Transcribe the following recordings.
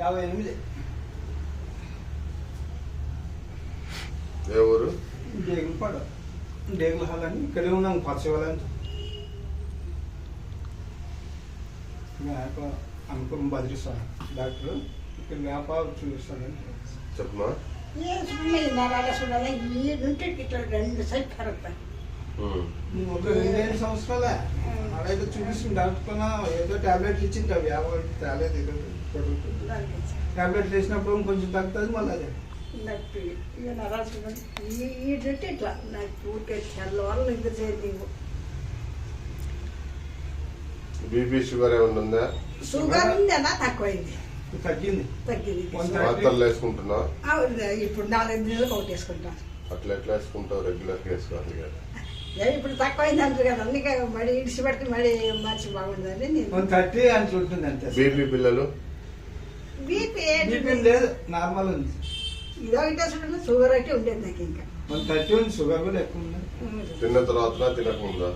యాభై ఎనిమిది. ఏ ఊరు? డేగులు పడ డేగుల హాల్ అని ఇక్కడే ఉన్నాం పచ్చవాళ్ళని వ్యాప అనుకుని బదిలిస్తాను డాక్టర్. ఇక్కడ వ్యాపారం చూపిస్తానని చెప్పమా ఏ చూడలేదు నరాల చూడాలి ఈ నుండి ఇట్లా రెండు సైడ్ కరెక్ట్. ఒక రెండేళ్ళ సంవత్సరాలే. అలాగే చూపిస్తుంది డాక్టర్ ఏదో టాబ్లెట్లు ఇచ్చింది అవి యాభై టాబ్లెట్ ఏదో టాబ్లెట్ వేసినప్పుడు కొంచెం తగ్గుతుంది మళ్ళీ అదే. నాకు ఇక నరాల చూడాలి ఈ ఇట్లా. నాకు ఊరికే తెల్లవారు నిద్ర చేయదు బీపీ షుగర్ ఏమన్నా ఉందా? షుగర్ ఉందన్నా తక్కువైంది. తగ్గింది. తగ్గింది. కొంత- మాత్రలు వేసుకుంటున్నా అవును ఇప్పుడు నాలుగు నెలలకు ఒకటి వేసుకుంటాను అట్లా ఎట్లా వేసుకుంటావు? రెగ్యులర్ వేసుకోవాలి కదా ఏ ఇప్పుడు తక్కువైంది అంటారు కదా. అందుకే మడి ఇడిచి పెడితే మడి మంచి బాగుందని నేను వన్ థర్టీ అని ఉంటుంది అంతే. బీపీ పిల్లలు? బీపీ బీపీ లేదు నార్మల్ ఉంది. ఇదో ఇటే చూడండి షుగర్ అయితే ఉండేది నాకు ఇంకా. వన్ థర్టీ ఉంది షుగర్ కూడా ఎక్కువ ఉంది. తిన్న తర్వాత తినకముందా?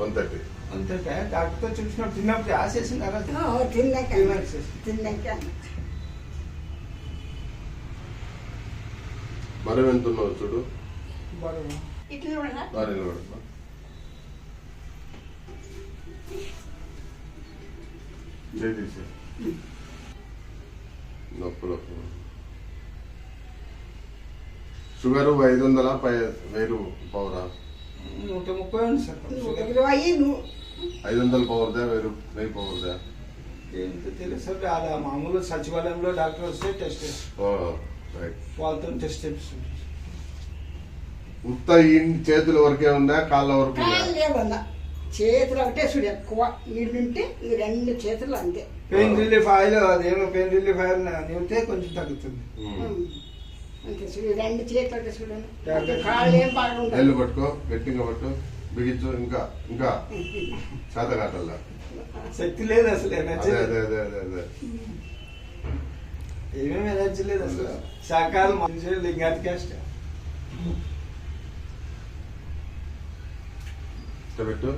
One thirty. అంతే డాక్టర్తో చూసినప్పుడు తిన్నప్పుడు ఆసేసింది అలా తిన్నాక తిన్నాక. మరి ఎంత ఉన్నావు చూడు. ఇట్లా తీసే నొప్పులు షుగర్ ఐదు వందల పై వెయ్యి పవరా నూట ముప్పై ఉంది సార్. ఇరవై ఐదు వందల పవర్దా వెయ్యి వెయ్యి పవర్దా ఏంటో తెలుసు సార్. అలా మామూలు సచివాలయంలో డాక్టర్ వస్తే టెస్ట్ రైట్. వాళ్ళతో టెస్ట్ చేపిస్తుంది ఉత్త ఈ చేతుల వరకే ఉందా కాళ్ళ వరకు ఉందా? చేతులు ఒకటే చూడు ఎక్కువ. ఈడుంటే ఈ రెండు చేతులు అంతే. పెయిన్ రిలీఫ్ ఆయిల్ అదేమో పెయిన్ రిలీఫ్ ఆయిల్ నిమితే కొంచెం తగ్గుతుంది. అంతే చూడు రెండు చేతులు ఒకటే చూడండి. కాళ్ళు ఏం నెల్లు బాగుంటాయి పట్టుకో గట్టిగా పట్టు బిగించు ఇంకా ఇంకా. చేత కాటల్లా. శక్తి లేదు అసలు ఎనర్జీ అదే లేదు. అదే అదే అదే ఏమేమి ఎనర్జీ లేదు అసలు. శాకాలు మనిషి లింగాతి క్యాస్ట్. పెట్టు